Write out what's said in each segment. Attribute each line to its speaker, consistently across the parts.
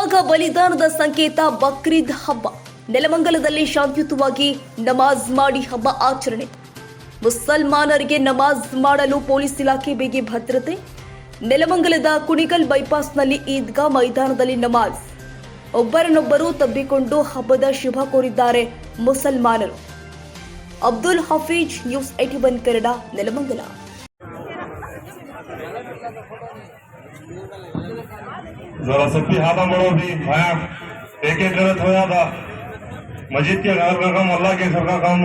Speaker 1: ತ್ಯಾಗ ಬಲಿದಾನದ ಸಂಕೇತ ಬಕ್ರೀದ್ ಹಬ್ಬ. ನೆಲಮಂಗಲದಲ್ಲಿ ಶಾಂತಿಯುತವಾಗಿ ನಮಾಜ್ ಮಾಡಿ ಹಬ್ಬ ಆಚರಣೆ. ಮುಸಲ್ಮಾನರಿಗೆ ನಮಾಜ್ ಮಾಡಲು ಪೊಲೀಸ್ ಇಲಾಖೆ ಬಿಗಿ ಭದ್ರತೆ. ನೆಲಮಂಗಲದ ಕುಣಿಗಲ್ ಬೈಪಾಸ್ನಲ್ಲಿ ಈದ್ಗಾ ಮೈದಾನದಲ್ಲಿ ನಮಾಜ್. ಒಬ್ಬರನ್ನೊಬ್ಬರು ತಬ್ಬಿಕೊಂಡು ಹಬ್ಬದ ಶುಭ ಕೋರಿದ್ದಾರೆ ಮುಸಲ್ಮಾನರು. Abdul Hafeez news eighty one Kannada, Nelamangala.
Speaker 2: जरा सत्ती हातामुळे भी भयाक एक एक करत होया था मस्जिद के घर का काम अल्लाह के घर का काम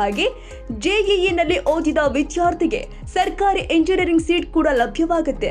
Speaker 1: ಹಾಗೆ ಜೆಇಇನಲ್ಲಿ ಓದಿದ ವಿದ್ಯಾರ್ಥಿಗೆ ಸರ್ಕಾರಿ ಇಂಜಿನಿಯರಿಂಗ್ ಸೀಟ್ ಕೂಡ ಲಭ್ಯವಾಗುತ್ತೆ.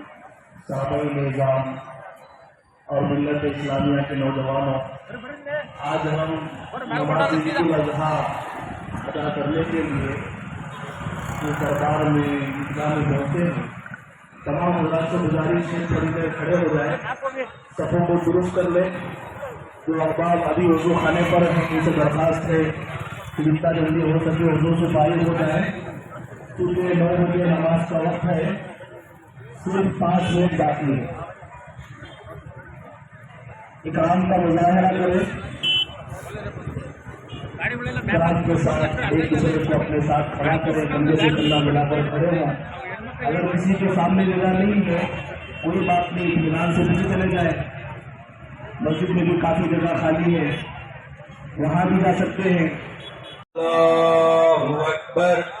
Speaker 3: मुआज़्ज़ज़ व मुकर्रम साहब निज़ाम और मिल्लत इस्लामिया के नौजवानों आज हम नमाज़ अजहा अदा करने के लिए जो सरकार में ईदगाह में पहुँचे हैं तमाम हजरात से गुजारिश है थोड़ी देर खड़े हो जाए सफ़ों को दुरुस्त कर लें। जो अखबार अभी वज़ू खाने पर हैं उनसे दरखास्त है कि जितना जल्दी हो सके वज़ू से फारिग हो जाए। क्योंकि नौ बजे नमाज़ का वक्त है। सिर्फ़ पाँच मिनट बाकी है। इकराम का मुजाहरा करें रात के साथ एक दूसरे को अपने साथ खड़ा करें कंधे से कंधा मिलाकर खड़े हों। अगर किसी के सामने जगह नहीं है, कोई बात नहीं, मैदान से भी चले जाए। मस्जिद में भी काफ़ी जगह खाली है। वहाँ भी जा सकते हैं।
Speaker 4: अल्लाह अकबर।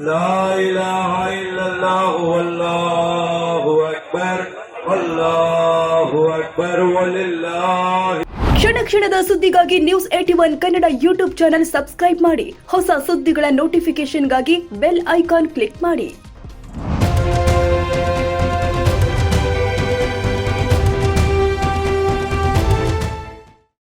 Speaker 4: لا إله إلا الله والله أكبر والله أكبر ولله
Speaker 1: ಕ್ಷಣ ಕ್ಷಣದ ಸುದ್ದಿಗಾಗಿ news eighty one Kannada YouTube channel subscribe ಮಾಡಿ ಹೊಸ ಸುದ್ದಿಗಳ ನೋಟಿಫಿಕೇಶನ್ಗಾಗಿ ಬೆಲ್ ಐಕಾನ್ ಕ್ಲಿಕ್ ಮಾಡಿ